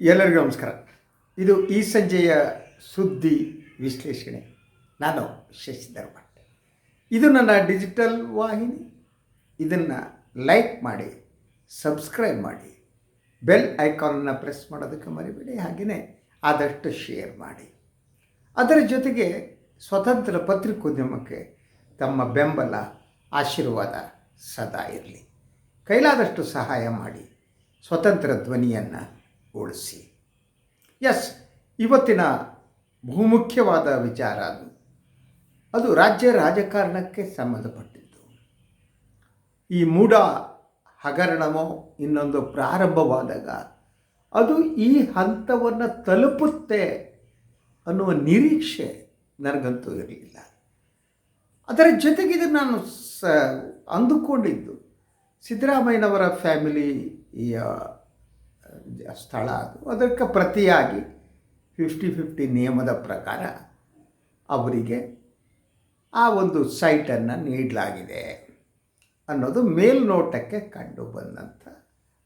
ಎಲ್ಲರಿಗೂ ನಮಸ್ಕಾರ. ಇದು ಈ ಸಂಜೆಯ ಸುದ್ದಿ ವಿಶ್ಲೇಷಣೆ. ನಾನು ಶಶಿಧರ್ ಭಟ್ ಇದು ನನ್ನ ಡಿಜಿಟಲ್ ವಾಹಿನಿ. ಇದನ್ನು ಲೈಕ್ ಮಾಡಿ ಸಬ್ಸ್ಕ್ರೈಬ್ ಮಾಡಿ ಬೆಲ್ ಐಕಾನನ್ನು ಪ್ರೆಸ್ ಮಾಡೋದಕ್ಕೆ ಮರಿಬೇಡಿ ಹಾಗೆಯೇ ಆದಷ್ಟು ಶೇರ್ ಮಾಡಿ. ಅದರ ಜೊತೆಗೆ ಸ್ವತಂತ್ರ ಪತ್ರಿಕೋದ್ಯಮಕ್ಕೆ ತಮ್ಮ ಬೆಂಬಲ, ಆಶೀರ್ವಾದ ಸದಾ ಇರಲಿ. ಕೈಲಾದಷ್ಟು ಸಹಾಯ ಮಾಡಿ, ಸ್ವತಂತ್ರ ಧ್ವನಿಯನ್ನು ಉಳಿಸಿ ಎಸ್ ಇವತ್ತಿನ ಬಹುಮುಖ್ಯವಾದ ವಿಚಾರ ಅದು. ಅದು ರಾಜ್ಯ ರಾಜಕಾರಣಕ್ಕೆ ಸಂಬಂಧಪಟ್ಟಿದ್ದು. ಈ ಮೂಢ ಹಗರಣವೋ ಇನ್ನೊಂದು ಪ್ರಾರಂಭವಾದಾಗ ಅದು ಈ ಹಂತವನ್ನು ತಲುಪುತ್ತೆ ಅನ್ನುವ ನಿರೀಕ್ಷೆ ನನಗಂತೂ ಇರಲಿಲ್ಲ. ಅದರ ಜೊತೆಗೆ ನಾನು ಸ ಅಂದುಕೊಂಡಿದ್ದು ಸಿದ್ದರಾಮಯ್ಯನವರ ಫ್ಯಾಮಿಲಿಯ ಸ್ಥಳ ಅದು. ಅದಕ್ಕೆ ಪ್ರತಿಯಾಗಿ ಫಿಫ್ಟಿ ಫಿಫ್ಟಿ ನಿಯಮದ ಪ್ರಕಾರ ಅವರಿಗೆ ಆ ಒಂದು ಸೈಟನ್ನು ನೀಡಲಾಗಿದೆ ಅನ್ನೋದು ಮೇಲ್ನೋಟಕ್ಕೆ ಕಂಡು ಬಂದಂಥ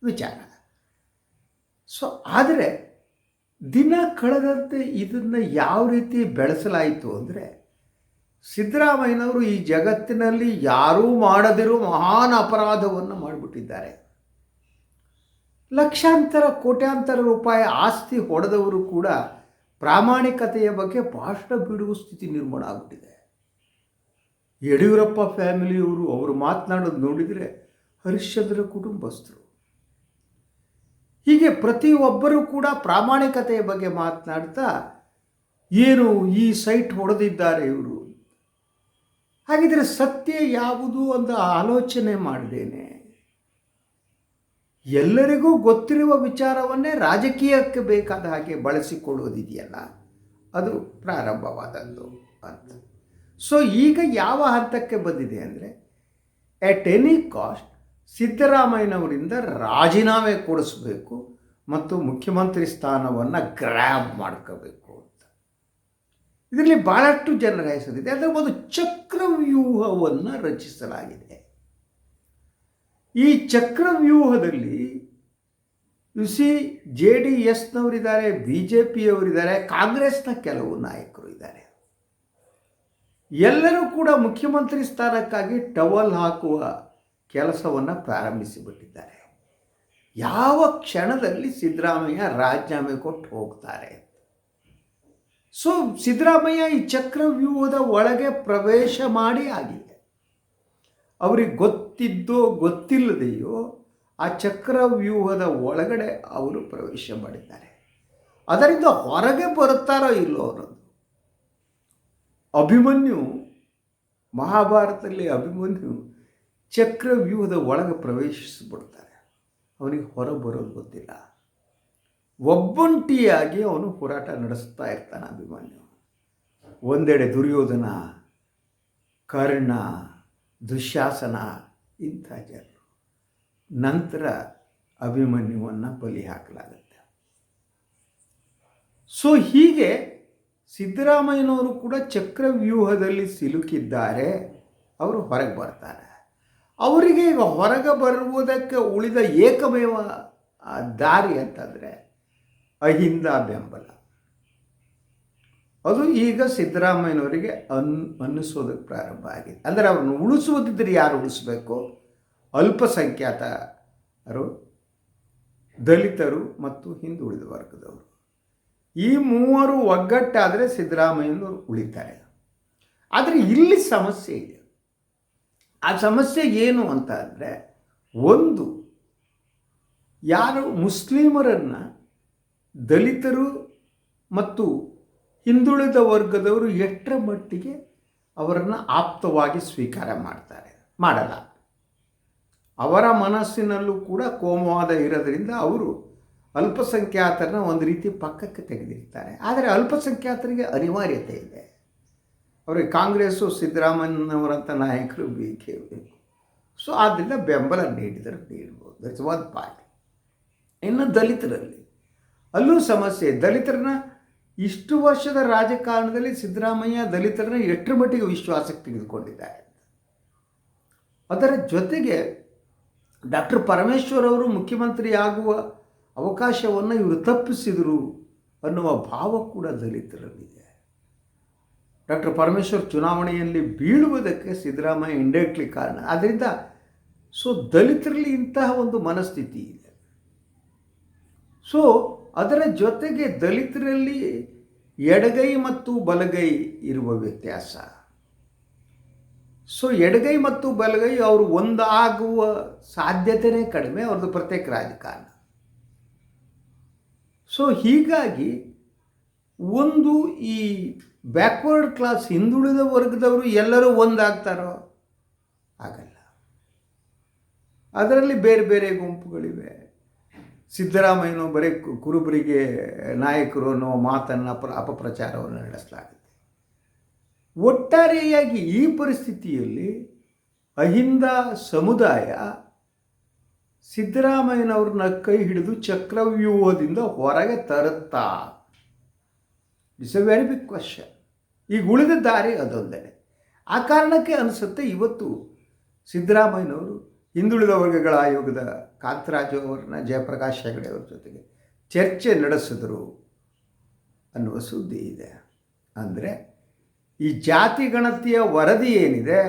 ವಿಚಾರ. ಸೊ ಆದರೆ ದಿನ ಕಳೆದಂತೆ ಇದನ್ನು ಯಾವ ರೀತಿ ಬೆಳೆಸಲಾಯಿತು ಅಂದರೆ ಸಿದ್ದರಾಮಯ್ಯನವರು ಈ ಜಗತ್ತಿನಲ್ಲಿ ಯಾರೂ ಮಾಡದಿರೋ ಮಹಾನ್ ಅಪರಾಧವನ್ನು ಮಾಡಿಬಿಟ್ಟಿದ್ದಾರೆ. ಲಕ್ಷಾಂತರ, ಕೋಟ್ಯಾಂತರ ರೂಪಾಯಿ ಆಸ್ತಿ ಹೊಡೆದವರು ಕೂಡ ಪ್ರಾಮಾಣಿಕತೆಯ ಬಗ್ಗೆ ಭಾಷಣ ಬಿಡುವ ಸ್ಥಿತಿ ನಿರ್ಮಾಣ ಆಗ್ಬಿಟ್ಟಿದೆ. ಯಡಿಯೂರಪ್ಪ ಫ್ಯಾಮಿಲಿಯವರು ಅವರು ಮಾತನಾಡೋದು ನೋಡಿದರೆ ಹರಿಶ್ಚಂದ್ರ ಕುಟುಂಬಸ್ಥರು. ಹೀಗೆ ಪ್ರತಿಯೊಬ್ಬರೂ ಕೂಡ ಪ್ರಾಮಾಣಿಕತೆಯ ಬಗ್ಗೆ ಮಾತನಾಡ್ತಾ ಏನು ಈ ಸೈಟ್ ಹೊಡೆದಿದ್ದಾರೆ ಇವರು? ಹಾಗಿದ್ರೆ ಸತ್ಯ ಯಾವುದು ಅಂತ ಆಲೋಚನೆ ಮಾಡಿದ್ದೇನೆ ಎಲ್ಲರಿಗೂ ಗೊತ್ತಿರುವ ವಿಚಾರವನ್ನೇ ರಾಜಕೀಯಕ್ಕೆ ಬೇಕಾದ ಹಾಗೆ ಬಳಸಿಕೊಳ್ಳುವುದಿದೆಯಲ್ಲ? ಅದು ಪ್ರಾರಂಭವಾದದ್ದು ಅಂತ. ಸೊ ಈಗ ಯಾವ ಹಂತಕ್ಕೆ ಬಂದಿದೆ ಅಂದರೆ ಎಟ್ ಎನಿ ಕಾಸ್ಟ್ ಸಿದ್ದರಾಮಯ್ಯನವರಿಂದ ರಾಜೀನಾಮೆ ಕೊಡಿಸ್ಬೇಕು ಮತ್ತು ಮುಖ್ಯಮಂತ್ರಿ ಸ್ಥಾನವನ್ನು ಗ್ರ್ಯಾಬ್ ಮಾಡ್ಕೋಬೇಕು ಅಂತ. ಇದರಲ್ಲಿ ಭಾಳಷ್ಟು ಜನರ ಹೆಸರಿದೆ ಅದರ ಒಂದು ಚಕ್ರವ್ಯೂಹವನ್ನು ರಚಿಸಲಾಗಿದೆ. ಈ ಚಕ್ರವ್ಯೂಹದಲ್ಲಿ ಯು ಸಿ ಜೆ ಡಿ ಎಸ್ನವರಿದ್ದಾರೆ, ಬಿ ಜೆ ಪಿಯವರಿದ್ದಾರೆ, ಕಾಂಗ್ರೆಸ್ನ ಕೆಲವು ನಾಯಕರು ಇದ್ದಾರೆ. ಎಲ್ಲರೂ ಕೂಡ ಮುಖ್ಯಮಂತ್ರಿ ಸ್ಥಾನಕ್ಕಾಗಿ ಟವಲ್ ಹಾಕುವ ಕೆಲಸವನ್ನು ಪ್ರಾರಂಭಿಸಿಬಿಟ್ಟಿದ್ದಾರೆ. ಯಾವ ಕ್ಷಣದಲ್ಲಿ ಸಿದ್ದರಾಮಯ್ಯ ರಾಜೀನಾಮೆ ಕೊಟ್ಟು ಹೋಗ್ತಾರೆ? ಸೊ ಸಿದ್ದರಾಮಯ್ಯ ಈ ಚಕ್ರವ್ಯೂಹದ ಒಳಗೆ ಪ್ರವೇಶ ಮಾಡಿ ಆಗಿದೆ. ಅವ್ರಿಗೆ ಗೊತ್ತಿದ್ದೋ ಗೊತ್ತಿಲ್ಲದೆಯೋ ಆ ಚಕ್ರವ್ಯೂಹದ ಒಳಗಡೆ ಅವರು ಪ್ರವೇಶ ಮಾಡಿದ್ದಾರೆ. ಅದರಿಂದ ಹೊರಗೆ ಬರುತ್ತಾರೋ ಇಲ್ಲೋ ಅನ್ನೋದು. ಅಭಿಮನ್ಯು, ಮಹಾಭಾರತದಲ್ಲಿ ಅಭಿಮನ್ಯು ಚಕ್ರವ್ಯೂಹದ ಒಳಗೆ ಪ್ರವೇಶಿಸಿಬಿಡ್ತಾರೆ. ಅವನಿಗೆ ಹೊರ ಬರೋದು ಗೊತ್ತಿಲ್ಲ. ಒಬ್ಬಂಟಿಯಾಗಿ ಅವನು ಹೋರಾಟ ನಡೆಸ್ತಾ ಇರ್ತಾನೆ ಅಭಿಮನ್ಯು. ಒಂದೆಡೆ ದುರ್ಯೋಧನ, ಕರ್ಣ, ದುಶ್ಯಾಸನ ಇಂಥ ಜನರು. ನಂತರ ಅಭಿಮನ್ಯುವನ್ನು ಬಲಿ ಹಾಕಲಾಗುತ್ತೆ. ಸೊ ಹೀಗೆ ಸಿದ್ದರಾಮಯ್ಯನವರು ಕೂಡ ಚಕ್ರವ್ಯೂಹದಲ್ಲಿ ಸಿಲುಕಿದ್ದಾರೆ. ಅವರು ಹೊರಗೆ ಬರ್ತಾರೆ. ಅವರಿಗೆ ಈಗ ಹೊರಗೆ ಬರುವುದಕ್ಕೆ ಉಳಿದ ಏಕಮೇವ ದಾರಿ ಅಂತಂದರೆ ಅಹಿಂದ ಬೆಂಬಲ. ಅದು ಈಗ ಸಿದ್ದರಾಮಯ್ಯನವರಿಗೆ ಅನ್, ಅನ್ನಿಸೋದಕ್ಕೆ ಪ್ರಾರಂಭ ಆಗಿದೆ. ಅಂದರೆ ಅವ್ರನ್ನ ಉಳಿಸುವುದಿದ್ದರೆ ಯಾರು ಉಳಿಸ್ಬೇಕು? ಅಲ್ಪಸಂಖ್ಯಾತರು, ದಲಿತರು ಮತ್ತು ಹಿಂದುಳಿದ ವರ್ಗದವರು. ಈ ಮೂವರು ಒಗ್ಗಟ್ಟಾದರೆ ಸಿದ್ದರಾಮಯ್ಯನವರು ಉಳಿತಾರೆ. ಆದರೆ ಇಲ್ಲಿ ಸಮಸ್ಯೆ ಇದೆ. ಆ ಸಮಸ್ಯೆ ಏನು ಅಂತ ಅಂದರೆ, ಒಂದು, ಯಾರು ಮುಸ್ಲಿಮರನ್ನು ದಲಿತರು ಮತ್ತು ಹಿಂದುಳಿದ ವರ್ಗದವರು ಎಷ್ಟರ ಮಟ್ಟಿಗೆ ಅವರನ್ನು ಆಪ್ತವಾಗಿ ಸ್ವೀಕಾರ ಮಾಡ್ತಾರೆ? ಮಾಡಲ್ಲ. ಅವರ ಮನಸ್ಸಿನಲ್ಲೂ ಕೂಡ ಕೋಮವಾದ ಇರೋದರಿಂದ ಅವರು ಅಲ್ಪಸಂಖ್ಯಾತರನ್ನ ಒಂದು ರೀತಿ ಪಕ್ಕಕ್ಕೆ ತೆಗೆದಿರ್ತಾರೆ. ಆದರೆ ಅಲ್ಪಸಂಖ್ಯಾತರಿಗೆ ಅನಿವಾರ್ಯತೆ ಇದೆ. ಅವರಿಗೆ ಕಾಂಗ್ರೆಸ್ಸು, ಸಿದ್ದರಾಮಯ್ಯನವರಂಥ ನಾಯಕರು ಬೇಕೇ ಬೇಕು. ಸೊ ಆದ್ದರಿಂದ ಬೆಂಬಲ ನೀಡಿದರೆ ನೀಡ್ಬೋದು. ದಟ್ಸ್ ಒನ್ ಪಾರ್ಟ್ ಇನ್ನು ದಲಿತರಲ್ಲಿ. ಅಲ್ಲೂ ಸಮಸ್ಯೆ. ದಲಿತರನ್ನ ಇಷ್ಟು ವರ್ಷದ ರಾಜಕಾರಣದಲ್ಲಿ ಸಿದ್ದರಾಮಯ್ಯ ದಲಿತರನ್ನ ಎಷ್ಟರ ಮಟ್ಟಿಗೆ ವಿಶ್ವಾಸಕ್ಕೆ ತೆಗೆದುಕೊಂಡಿದ್ದಾರೆ? ಅದರ ಜೊತೆಗೆ ಡಾಕ್ಟರ್ ಪರಮೇಶ್ವರ್ ಅವರು ಮುಖ್ಯಮಂತ್ರಿ ಆಗುವ ಅವಕಾಶವನ್ನು ಇವರು ತಪ್ಪಿಸಿದರು ಅನ್ನುವ ಭಾವ ಕೂಡ ದಲಿತರಲ್ಲಿದೆ. ಡಾಕ್ಟರ್ ಪರಮೇಶ್ವರ್ ಚುನಾವಣೆಯಲ್ಲಿ ಬೀಳುವುದಕ್ಕೆ ಸಿದ್ದರಾಮಯ್ಯ ಇಂಡೈರೆಕ್ಟ್ಲಿ ಕಾರಣ. ಆದ್ದರಿಂದ ಸೊ ದಲಿತರಲ್ಲಿ ಇಂತಹ ಒಂದು ಮನಸ್ಥಿತಿ ಇದೆ. ಸೊ ಅದರ ಜೊತೆಗೆ ದಲಿತರಲ್ಲಿ ಎಡಗೈ ಮತ್ತು ಬಲಗೈ ಇರುವ ವ್ಯತ್ಯಾಸ. ಸೊ ಎಡಗೈ ಮತ್ತು ಬಲಗೈ ಅವರು ಒಂದಾಗುವ ಸಾಧ್ಯತೆಯೇ ಕಡಿಮೆ, ಅವ್ರದ್ದು ಪ್ರತ್ಯೇಕ ರಾಜಕಾರಣ. ಸೊ ಹೀಗಾಗಿ ಒಂದು ಈ ಬ್ಯಾಕ್ವರ್ಡ್ ಕ್ಲಾಸ್ ಹಿಂದುಳಿದ ವರ್ಗದವರು ಎಲ್ಲರೂ ಒಂದಾಗ್ತಾರೋ? ಆಗಲ್ಲ. ಅದರಲ್ಲಿ ಬೇರೆ ಬೇರೆ ಗುಂಪುಗಳಿವೆ. ಸಿದ್ದರಾಮಯ್ಯನು ಬರೀ ಕುರುಬರಿಗೆ ನಾಯಕರು ಅನ್ನೋ ಮಾತನ್ನು ಪ್ರ, ಅಪಪ್ರಚಾರವನ್ನು ನಡೆಸಲಾಗುತ್ತೆ. ಒಟ್ಟಾರೆಯಾಗಿ ಈ ಪರಿಸ್ಥಿತಿಯಲ್ಲಿ ಅಹಿಂದ ಸಮುದಾಯ ಸಿದ್ದರಾಮಯ್ಯನವ್ರನ್ನ ಕೈ ಹಿಡಿದು ಚಕ್ರವ್ಯೂಹದಿಂದ ಹೊರಗೆ ತರುತ್ತಾ? It's a very big question ಈಗ ಉಳಿದ ದಾರಿ ಅದೊಂದೇ ಆ ಕಾರಣಕ್ಕೆ ಅನಿಸುತ್ತೆ ಇವತ್ತು ಸಿದ್ದರಾಮಯ್ಯನವರು ಹಿಂದುಳಿದ ವರ್ಗಗಳ ಆಯೋಗದ ಕಾಂತರಾಜು ಅವರನ್ನ ಜಯಪ್ರಕಾಶ್ ಹೆಗಡೆ ಅವ್ರ ಜೊತೆಗೆ ಚರ್ಚೆ ನಡೆಸಿದ್ರು ಅನ್ನುವ ಸುದ್ದಿ ಇದೆ. ಅಂದರೆ ಈ ಜಾತಿ ಗಣತಿಯ ವರದಿ ಏನಿದೆ,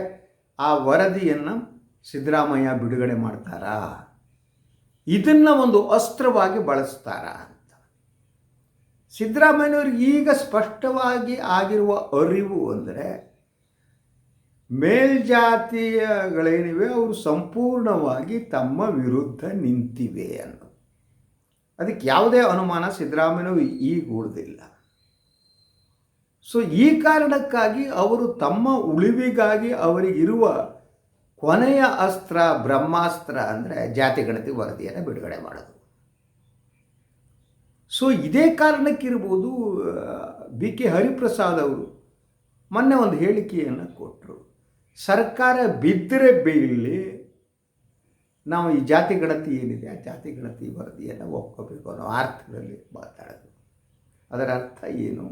ಆ ವರದಿಯನ್ನು ಸಿದ್ದರಾಮಯ್ಯ ಬಿಡುಗಡೆ ಮಾಡ್ತಾರಾ? ಇದನ್ನು ಒಂದು ಅಸ್ತ್ರವಾಗಿ ಬಳಸ್ತಾರಾ ಅಂತ. ಸಿದ್ದರಾಮಯ್ಯವ್ರಿಗೆ ಈಗ ಸ್ಪಷ್ಟವಾಗಿ ಆಗಿರುವ ಅರಿವು ಅಂದರೆ ಮೇಲ್ಜಾತಿಯಗಳೇನಿವೆ, ಅವರು ಸಂಪೂರ್ಣವಾಗಿ ತಮ್ಮ ವಿರುದ್ಧ ನಿಂತಿವೆ ಅನ್ನೋದು. ಅದಕ್ಕೆ ಯಾವುದೇ ಅನುಮಾನ ಸಿದ್ದರಾಮಯ್ಯನವರು ಈಗ ಉಳಿದಿಲ್ಲ. ಸೊ ಈ ಕಾರಣಕ್ಕಾಗಿ ಅವರು ತಮ್ಮ ಉಳಿವಿಗಾಗಿ ಅವರಿಗಿರುವ ಕೊನೆಯ ಅಸ್ತ್ರ, ಬ್ರಹ್ಮಾಸ್ತ್ರ ಅಂದರೆ ಜಾತಿ, ಗಣತಿ, ವರದಿಯನ್ನು ಬಿಡುಗಡೆ ಮಾಡೋದು. ಸೊ ಇದೇ ಕಾರಣಕ್ಕಿರ್ಬೋದು ಬಿ ಕೆ ಹರಿಪ್ರಸಾದ್ ಅವರು ಮೊನ್ನೆ ಒಂದು ಹೇಳಿಕೆಯನ್ನು ಕೊಟ್ಟರು ಸರ್ಕಾರ ಬಿದ್ದರೆ ಬೀಳಲಿ ನಾವು ಈ ಜಾತಿ ಗಣತಿ ಏನಿದೆ, ಆ ಜಾತಿ ಗಣತಿ ವರದಿಯನ್ನು ಒಪ್ಕೋಬೇಕು ಅನ್ನೋ ಅರ್ಥದಲ್ಲಿ ಮಾತಾಡೋದು. ಅದರ ಅರ್ಥ ಏನು?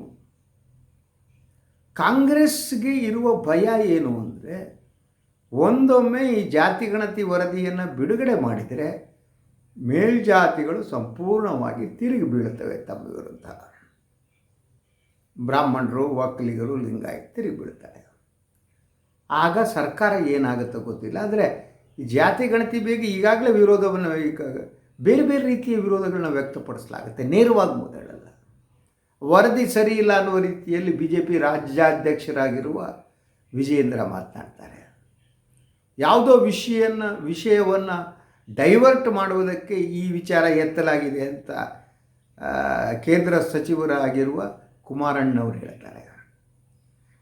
ಕಾಂಗ್ರೆಸ್ಗೆ ಇರುವ ಭಯ ಏನು ಅಂದರೆ, ಒಂದೊಮ್ಮೆ ಈ ಜಾತಿ ಗಣತಿ ವರದಿಯನ್ನು ಬಿಡುಗಡೆ ಮಾಡಿದರೆ ಮೇಲ್ಜಾತಿಗಳು ಸಂಪೂರ್ಣವಾಗಿ ತಿರುಗಿ ಬೀಳುತ್ತವೆ ತಮ್ಮ ವಿರುದ್ಧ. ಬ್ರಾಹ್ಮಣರು ಒಕ್ಕಲಿಗರು ಲಿಂಗಾಯತ್ ತಿರುಗಿ ಬೀಳ್ತಾರೆ ಆಗ ಸರ್ಕಾರ ಏನಾಗುತ್ತೋ ಗೊತ್ತಿಲ್ಲ. ಆದರೆ ಈ ಜಾತಿ ಗಣತಿ ಬೇಗ ಈಗಾಗಲೇ ವಿರೋಧವನ್ನು ಬೇರೆ ಬೇರೆ ರೀತಿಯ ವಿರೋಧಗಳನ್ನ ವ್ಯಕ್ತಪಡಿಸಲಾಗುತ್ತೆ. ನೇರವಾಗಿ ಮೊದಲಲ್ಲ. ವರದಿ ಸರಿ ಇಲ್ಲ ಅನ್ನುವ ರೀತಿಯಲ್ಲಿ ಬಿ ಜೆ ಪಿ ರಾಜ್ಯಾಧ್ಯಕ್ಷರಾಗಿರುವ ವಿಜಯೇಂದ್ರ ಮಾತನಾಡ್ತಾರೆ. ಯಾವುದೋ ವಿಷಯನ್ನ, ವಿಷಯವನ್ನು ಡೈವರ್ಟ್ ಮಾಡುವುದಕ್ಕೆ ಈ ವಿಚಾರ ಎತ್ತಲಾಗಿದೆ ಅಂತ ಕೇಂದ್ರ ಸಚಿವರಾಗಿರುವ ಕುಮಾರಣ್ಣವರು ಹೇಳ್ತಾರೆ.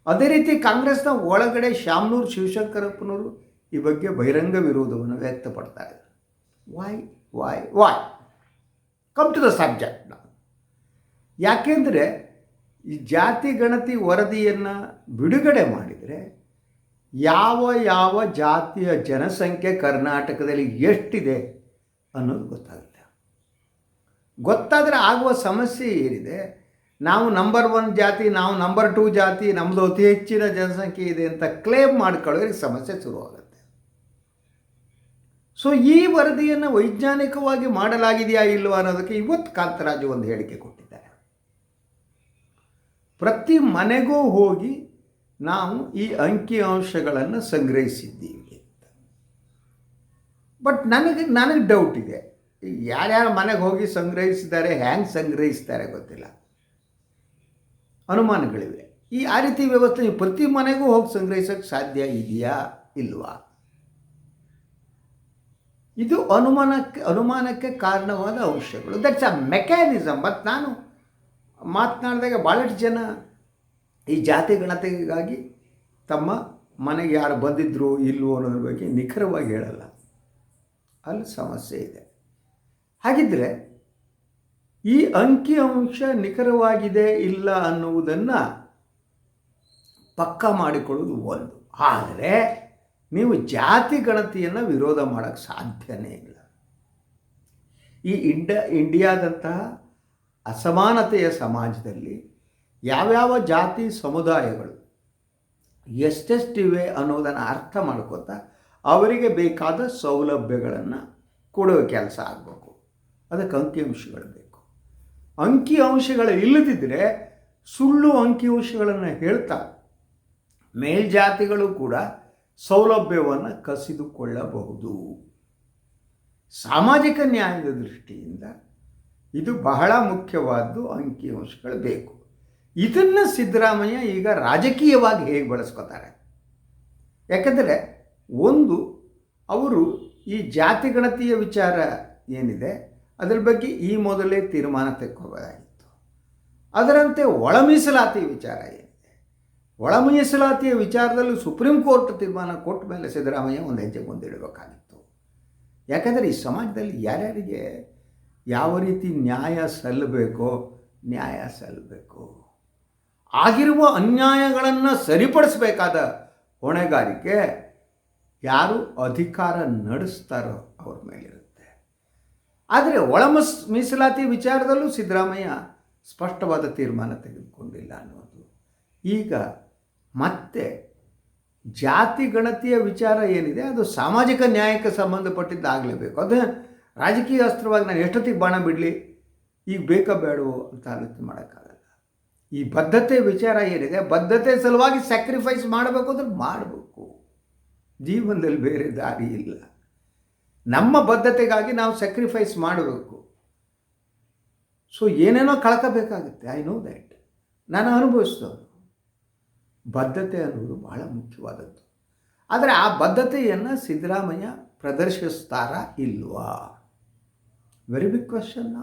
ಅದೇ ರೀತಿ ಕಾಂಗ್ರೆಸ್ನ ಒಳಗಡೆ ಶಾಮನೂರು ಶಿವಶಂಕರಪ್ಪನವರು ಈ ಬಗ್ಗೆ ಬಹಿರಂಗ ವಿರೋಧವನ್ನು ವ್ಯಕ್ತಪಡ್ತಾ ಇದ್ದಾರೆ. Why why why come to the subject ಯಾಕೆಂದರೆ ಈ ಜಾತಿ ಗಣತಿ ವರದಿಯನ್ನು ಬಿಡುಗಡೆ ಮಾಡಿದರೆ ಯಾವ ಯಾವ ಜಾತಿಯ ಜನಸಂಖ್ಯೆ ಕರ್ನಾಟಕದಲ್ಲಿ ಎಷ್ಟಿದೆ ಅನ್ನೋದು ಗೊತ್ತಾಗುತ್ತೆ ಗೊತ್ತಾದರೆ ಆಗುವ ಸಮಸ್ಯೆ ಏನಿದೆ? ನಾವು ನಂಬರ್ ಒನ್ ಜಾತಿ, ನಾವು ನಂಬರ್ ಟೂ ಜಾತಿ ನಮ್ಮದು ಅತಿ ಹೆಚ್ಚಿನ ಜನಸಂಖ್ಯೆ ಇದೆ ಅಂತ ಕ್ಲೇಮ್ ಮಾಡ್ಕೊಳ್ಳೋರಿಗೆ ಸಮಸ್ಯೆ ಶುರುವಾಗುತ್ತೆ. ಸೊ ಈ ವರದಿಯನ್ನು ವೈಜ್ಞಾನಿಕವಾಗಿ ಮಾಡಲಾಗಿದೆಯಾ ಇಲ್ವಾ ಅನ್ನೋದಕ್ಕೆ ಇವತ್ತು ಕಾಂತರಾಜು ಒಂದು ಹೇಳಿಕೆ ಕೊಟ್ಟಿದ್ದಾರೆ. ಪ್ರತಿ ಮನೆಗೂ ಹೋಗಿ ನಾವು ಈ ಅಂಕಿಅಂಶಗಳನ್ನು ಸಂಗ್ರಹಿಸಿದ್ದೀವಿ ಅಂತ. ಬಟ್ ನನಗೆ ನನಗೆ ಡೌಟ್ ಇದೆ. ಯಾರ್ಯಾರ ಮನೆಗೆ ಹೋಗಿ ಸಂಗ್ರಹಿಸಿದ್ದಾರೆ, ಹ್ಯಾಂಗೆ ಸಂಗ್ರಹಿಸ್ತಾರೆ ಗೊತ್ತಿಲ್ಲ. ಅನುಮಾನಗಳಿವೆ. ಈ ಆ ರೀತಿ ವ್ಯವಸ್ಥೆ ನೀವು ಪ್ರತಿ ಮನೆಗೂ ಹೋಗಿ ಸಂಗ್ರಹಿಸೋಕ್ಕೆ ಸಾಧ್ಯ ಇದೆಯಾ? ಇಲ್ವಾ? ಇದು ಅನುಮಾನಕ್ಕೆ ಅನುಮಾನಕ್ಕೆ ಕಾರಣವಾದ ಅಂಶಗಳು. ದಟ್ಸ್ ಅ ಮೆಕ್ಯಾನಿಸಮ್ ಮತ್ತು ನಾನು ಮಾತನಾಡಿದಾಗ ಭಾಳಷ್ಟು ಜನ ಈ ಜಾತಿ ಗಣತೆಗಾಗಿ ತಮ್ಮ ಮನೆಗೆ ಯಾರು ಬಂದಿದ್ರು ಇಲ್ವೋ ಅನ್ನೋದ್ರ ಬಗ್ಗೆ ನಿಖರವಾಗಿ ಹೇಳಲ್ಲ. ಅಲ್ಲಿ ಸಮಸ್ಯೆ ಇದೆ. ಹಾಗಿದ್ದರೆ ಈ ಅಂಕಿಅಂಶ ನಿಖರವಾಗಿದೆ ಇಲ್ಲ ಅನ್ನುವುದನ್ನು ಪಕ್ಕ ಮಾಡಿಕೊಳ್ಳೋದು ಒಂದು. ಆದರೆ ನೀವು ಜಾತಿ ಗಣತಿಯನ್ನು ವಿರೋಧ ಮಾಡೋಕ್ಕೆ ಸಾಧ್ಯನೇ ಇಲ್ಲ. ಈ ಇಂಡ, ಇಂಡಿಯಾದಂತಹ ಅಸಮಾನತೆಯ ಸಮಾಜದಲ್ಲಿ ಯಾವ್ಯಾವ ಜಾತಿ ಸಮುದಾಯಗಳು ಎಷ್ಟೆಷ್ಟಿವೆ ಅನ್ನೋದನ್ನು ಅರ್ಥ ಮಾಡ್ಕೋತಾ ಅವರಿಗೆ ಬೇಕಾದ ಸೌಲಭ್ಯಗಳನ್ನು ಕೊಡುವ ಕೆಲಸ ಆಗಬೇಕು. ಅದಕ್ಕೆ ಅಂಕಿಅಂಶಗಳು ಬೇಕು. ಅಂಕಿಅಂಶಗಳು ಇಲ್ಲದಿದ್ದರೆ ಸುಳ್ಳು ಅಂಕಿ ಅಂಶಗಳನ್ನು ಹೇಳ್ತಾ ಮೇಲ್ಜಾತಿಗಳು ಕೂಡ ಸೌಲಭ್ಯವನ್ನು ಕಸಿದುಕೊಳ್ಳಬಹುದು. ಸಾಮಾಜಿಕ ನ್ಯಾಯದ ದೃಷ್ಟಿಯಿಂದ ಇದು ಬಹಳ ಮುಖ್ಯವಾದ್ದು ಅಂಕಿಅಂಶಗಳು ಬೇಕು. ಇದನ್ನು ಸಿದ್ದರಾಮಯ್ಯ ಈಗ ರಾಜಕೀಯವಾಗಿ ಹೇಗೆ ಬಳಸ್ಕೋತಾರೆ? ಯಾಕಂದರೆ ಒಂದು, ಅವರು ಈ ಜಾತಿ ಗಣತಿಯ ವಿಚಾರ ಏನಿದೆ? ಅದರ ಬಗ್ಗೆ ಈ ಮೊದಲೇ ತೀರ್ಮಾನ ತೆಕ್ಕೋಬೋದಾಗಿತ್ತು ಅದರಂತೆ ಒಳ ಮೀಸಲಾತಿ ವಿಚಾರ ಏನಿದೆ ಒಳ ಮೀಸಲಾತಿಯ ವಿಚಾರದಲ್ಲಿ ಸುಪ್ರೀಂ ಕೋರ್ಟ್ ತೀರ್ಮಾನ ಕೊಟ್ಟ ಮೇಲೆ ಸಿದ್ದರಾಮಯ್ಯ ಒಂದು ಹೆಜ್ಜೆ ಮುಂದಿಡಬೇಕಾಗಿತ್ತು ಯಾಕಂದರೆ ಈ ಸಮಾಜದಲ್ಲಿ ಯಾರ್ಯಾರಿಗೆ ಯಾವ ರೀತಿ ನ್ಯಾಯ ಸಲ್ಲಬೇಕೋ ನ್ಯಾಯ ಸಲ್ಲಬೇಕು. ಆಗಿರುವ ಅನ್ಯಾಯಗಳನ್ನು ಸರಿಪಡಿಸಬೇಕಾದ ಹೊಣೆಗಾರಿಕೆ ಯಾರು ಅಧಿಕಾರ ನಡೆಸ್ತಾರೋ ಅವ್ರ ಮೇಲಿರುತ್ತೆ. ಆದರೆ ಒಳಮಸ್ ಮೀಸಲಾತಿ ವಿಚಾರದಲ್ಲೂ ಸಿದ್ದರಾಮಯ್ಯ ಸ್ಪಷ್ಟವಾದ ತೀರ್ಮಾನ ತೆಗೆದುಕೊಂಡಿಲ್ಲ ಅನ್ನೋದು ಈಗ ಮತ್ತೆ ಜಾತಿ ಗಣತಿಯ ವಿಚಾರ ಏನಿದೆ, ಅದು ಸಾಮಾಜಿಕ ನ್ಯಾಯಕ್ಕೆ ಸಂಬಂಧಪಟ್ಟಿದ್ದಾಗಲೇಬೇಕು. ಅದು ರಾಜಕೀಯ ಅಸ್ತ್ರವಾಗಿ ನಾನು ಎಷ್ಟೊತ್ತಿಗೆ ಬಾಣ ಬಿಡಲಿ? ಈಗ ಬೇಕಾ ಬೇಡವೋ ಅಂತ ಆಲೋಚನೆ ಮಾಡೋಕ್ಕಾಗಲ್ಲ. ಈ ಬದ್ಧತೆ ವಿಚಾರ ಏನಿದೆ, ಬದ್ಧತೆ ಸಲುವಾಗಿ ಸ್ಯಾಕ್ರಿಫೈಸ್ ಮಾಡಬೇಕು ಅಂದ್ರೆ ಮಾಡಬೇಕು. ಜೀವನದಲ್ಲಿ ಬೇರೆ ದಾರಿ ಇಲ್ಲ. ನಮ್ಮ ಬದ್ಧತೆಗಾಗಿ ನಾವು ಸ್ಯಾಕ್ರಿಫೈಸ್ ಮಾಡಬೇಕು. ಸೊ ಏನೇನೋ ಕಳ್ಕೋಬೇಕಾಗುತ್ತೆ ಐ ನೋ ದ್ಯಾಟ್ ನಾನು ಅನುಭವಿಸಿದವನು. ಬದ್ಧತೆ ಅನ್ನೋದು ಬಹಳ ಮುಖ್ಯವಾದದ್ದು. ಆದರೆ ಆ ಬದ್ಧತೆಯನ್ನು ಸಿದ್ದರಾಮಯ್ಯ ಪ್ರದರ್ಶಿಸ್ತಾರಾ ಇಲ್ವಾ? ವೆರಿ ಬಿಗ್ ಕ್ವಶನ್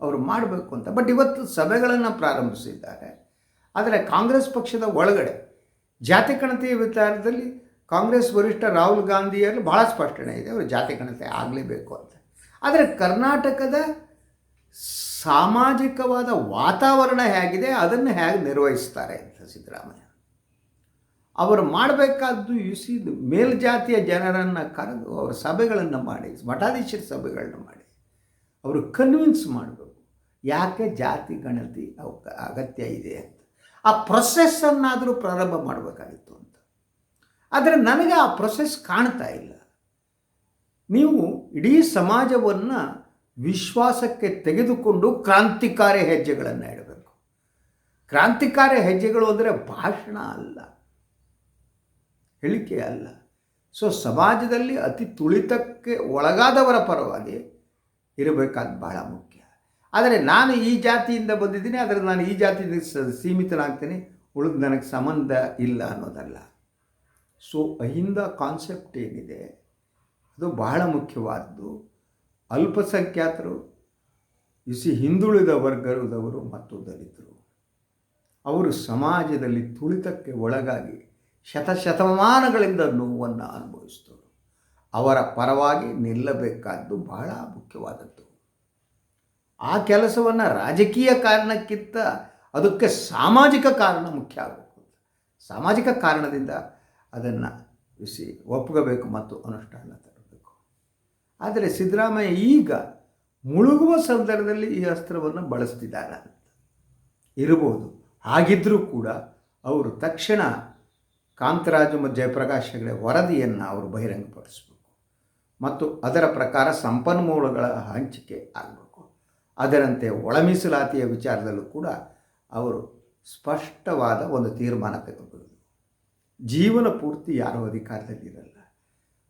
ಅವರು ಮಾಡಬೇಕು ಅಂತ. ಬಟ್ ಇವತ್ತು ಸಭೆಗಳನ್ನು ಪ್ರಾರಂಭಿಸಿದ್ದಾರೆ. ಆದರೆ ಕಾಂಗ್ರೆಸ್ ಪಕ್ಷದ ಒಳಗಡೆ ಜಾತಿ ಗಣತಿಯ ವಿಚಾರದಲ್ಲಿ ಕಾಂಗ್ರೆಸ್ ವರಿಷ್ಠ ರಾಹುಲ್ ಗಾಂಧಿಯಲ್ಲಿ ಭಾಳ ಸ್ಪಷ್ಟನೆ ಇದೆ, ಅವರು ಜಾತಿ ಗಣತೆ ಆಗಲೇಬೇಕು ಅಂತ. ಆದರೆ ಕರ್ನಾಟಕದ ಸಾಮಾಜಿಕವಾದ ವಾತಾವರಣ ಹೇಗಿದೆ, ಅದನ್ನು ಹೇಗೆ ನಿರ್ವಹಿಸ್ತಾರೆ ಅಂತ ಸಿದ್ದರಾಮಯ್ಯ. ಅವರು ಮಾಡಬೇಕಾದ್ದು ಸಿ ಮೇಲ್ಜಾತಿಯ ಜನರನ್ನು ಕರೆದು ಅವರ ಸಭೆಗಳನ್ನು ಮಾಡಿ, ಮಠಾಧೀಶರ ಸಭೆಗಳನ್ನು ಮಾಡಿ, ಅವರು ಕನ್ವಿನ್ಸ್ ಮಾಡಬೇಕು, ಯಾಕೆ ಜಾತಿ ಗಣತಿ ಅಗತ್ಯ ಇದೆ ಅಂತ. ಆ ಪ್ರೊಸೆಸ್ಸನ್ನಾದರೂ ಪ್ರಾರಂಭ ಮಾಡಬೇಕಾಗಿತ್ತು ಆದರೆ ನನಗೆ ಆ ಪ್ರೊಸೆಸ್ ಕಾಣ್ತಾ ಇಲ್ಲ. ನೀವು ಇಡೀ ಸಮಾಜವನ್ನು ವಿಶ್ವಾಸಕ್ಕೆ ತೆಗೆದುಕೊಂಡು ಕ್ರಾಂತಿಕಾರಿ ಹೆಜ್ಜೆಗಳನ್ನು ಇಡಬೇಕು. ಕ್ರಾಂತಿಕಾರಿ ಹೆಜ್ಜೆಗಳು ಅಂದರೆ ಭಾಷಣ ಅಲ್ಲ, ಹೇಳಿಕೆ ಅಲ್ಲ. ಸೊ ಸಮಾಜದಲ್ಲಿ ಅತಿ ತುಳಿತಕ್ಕೆ ಒಳಗಾದವರ ಪರವಾಗಿ ಇರಬೇಕಾದ ಬಹಳ ಮುಖ್ಯ. ಆದರೆ ನಾನು ಈ ಜಾತಿಯಿಂದ ಬಂದಿದ್ದೀನಿ, ಆದರೆ ನಾನು ಈ ಜಾತಿಯಿಂದ ಸೀಮಿತನಾಗ್ತೀನಿ, ಉಳಿದು ನನಗೆ ಸಂಬಂಧ ಇಲ್ಲ ಅನ್ನೋದಲ್ಲ. ಸೊ, ಅಹಿಂದ ಕಾನ್ಸೆಪ್ಟ್ ಏನಿದೆ, ಅದು ಬಹಳ ಮುಖ್ಯವಾದ್ದು. ಅಲ್ಪಸಂಖ್ಯಾತರು ಇಸಿ ಹಿಂದುಳಿದ ವರ್ಗದವರು ಮತ್ತು ದಲಿತರು. ಅವರು ಸಮಾಜದಲ್ಲಿ ತುಳಿತಕ್ಕೆ ಒಳಗಾಗಿ ಶತಶತಮಾನಗಳಿಂದ ನೋವನ್ನು ಅನುಭವಿಸಿದರು ಅವರ ಪರವಾಗಿ ನಿಲ್ಲಬೇಕಾದ್ದು ಬಹಳ ಮುಖ್ಯವಾದದ್ದು. ಆ ಕೆಲಸವನ್ನು ರಾಜಕೀಯ ಕಾರಣಕ್ಕಿಂತ, ಅದಕ್ಕೆ ಸಾಮಾಜಿಕ ಕಾರಣ ಮುಖ್ಯ ಆಗಬಹುದು ಸಾಮಾಜಿಕ ಕಾರಣದಿಂದ ಅದನ್ನು ಬಿಸಿ ಒಪ್ಕೋಬೇಕು ಮತ್ತು ಅನುಷ್ಠಾನ ತರಬೇಕು. ಆದರೆ ಸಿದ್ದರಾಮಯ್ಯ ಈಗ ಮುಳುಗುವ ಸಂದರ್ಭದಲ್ಲಿ ಈ ಅಸ್ತ್ರವನ್ನು ಬಳಸ್ತಿದ್ದಾರೆ ಅಂತ. ಇರಬಹುದು. ಹಾಗಿದ್ದರೂ ಕೂಡ ಅವರು ತಕ್ಷಣ ಕಾಂತರಾಜು ಮತ್ತು ಜಯಪ್ರಕಾಶ್ ಹೆಗಡೆ ವರದಿಯನ್ನು ಅವರು ಬಹಿರಂಗಪಡಿಸಬೇಕು. ಮತ್ತು ಅದರ ಪ್ರಕಾರ ಸಂಪನ್ಮೂಲಗಳ ಹಂಚಿಕೆ ಆಗಬೇಕು. ಅದರಂತೆ ಒಳಮೀಸಲಾತಿಯ ವಿಚಾರದಲ್ಲೂ ಕೂಡ ಅವರು ಸ್ಪಷ್ಟವಾದ ಒಂದು ತೀರ್ಮಾನ ತೆಗೆದುಕೊಳ್ಳೋದು ಜೀವನ ಪೂರ್ತಿ ಯಾರೂ ಅಧಿಕಾರದಲ್ಲಿರಲ್ಲ.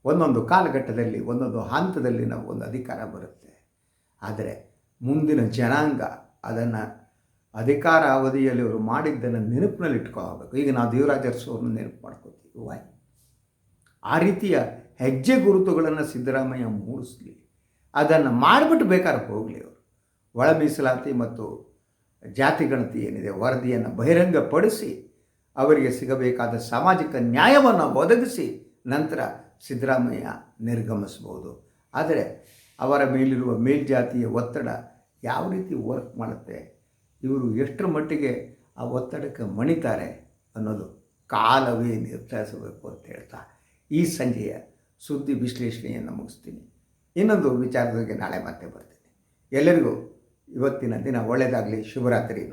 ಒಂದೊಂದು ಕಾಲಘಟ್ಟದಲ್ಲಿ, ಒಂದೊಂದು ಹಂತದಲ್ಲಿ ನಾವು ಒಂದು ಅಧಿಕಾರ ಬರುತ್ತೆ. ಆದರೆ ಮುಂದಿನ ಜನಾಂಗ ಅದನ್ನು ಅಧಿಕಾರ ಅವಧಿಯಲ್ಲಿ ಅವರು ಮಾಡಿದ್ದನ್ನು ನೆನಪಿನಲ್ಲಿ ಇಟ್ಕೋಬೇಕು ಈಗ ನಾವು ದೇವರಾಜ ನೆನಪು ಮಾಡ್ಕೋತೀವಿ ವಾಯ್ ಆ ರೀತಿಯ ಹೆಜ್ಜೆ ಗುರುತುಗಳನ್ನು ಸಿದ್ದರಾಮಯ್ಯ ಮೂಡಿಸ್ಲಿ. ಅದನ್ನು ಮಾಡಿಬಿಟ್ಟು ಬೇಕಾದ್ರೆ ಹೋಗಲಿ ಅವರು. ಒಳ ಮೀಸಲಾತಿ ಮತ್ತು ಜಾತಿ ಗಣತಿ ಏನಿದೆ, ವರದಿಯನ್ನು ಬಹಿರಂಗಪಡಿಸಿ ಅವರಿಗೆ ಸಿಗಬೇಕಾದ ಸಾಮಾಜಿಕ ನ್ಯಾಯವನ್ನು ಒದಗಿಸಿ ನಂತರ ಸಿದ್ದರಾಮಯ್ಯ ನಿರ್ಗಮಿಸ್ಬೋದು. ಆದರೆ ಅವರ ಮೇಲಿರುವ ಮೇಲ್ಜಾತಿಯ ಒತ್ತಡ ಯಾವ ರೀತಿ ವರ್ಕ್ ಮಾಡುತ್ತೆ? ಇವರು ಎಷ್ಟರ ಮಟ್ಟಿಗೆ ಆ ಒತ್ತಡಕ್ಕೆ ಮಣಿತಾರೆ ಅನ್ನೋದು ಕಾಲವೇ ನಿರ್ಧರಿಸಬೇಕು ಅಂತ ಹೇಳ್ತಾ ಈ ಸಂಜೆಯ ಸುದ್ದಿ ವಿಶ್ಲೇಷಣೆಯನ್ನು ಮುಗಿಸ್ತೀನಿ. ಇನ್ನೊಂದು ವಿಚಾರದ ಬಗ್ಗೆ ನಾಳೆ ಮತ್ತೆ ಬರ್ತೀನಿ. ಎಲ್ಲರಿಗೂ ಇವತ್ತಿನ ದಿನ ಒಳ್ಳೆಯದಾಗಲಿ. ಶುಭರಾತ್ರಿ.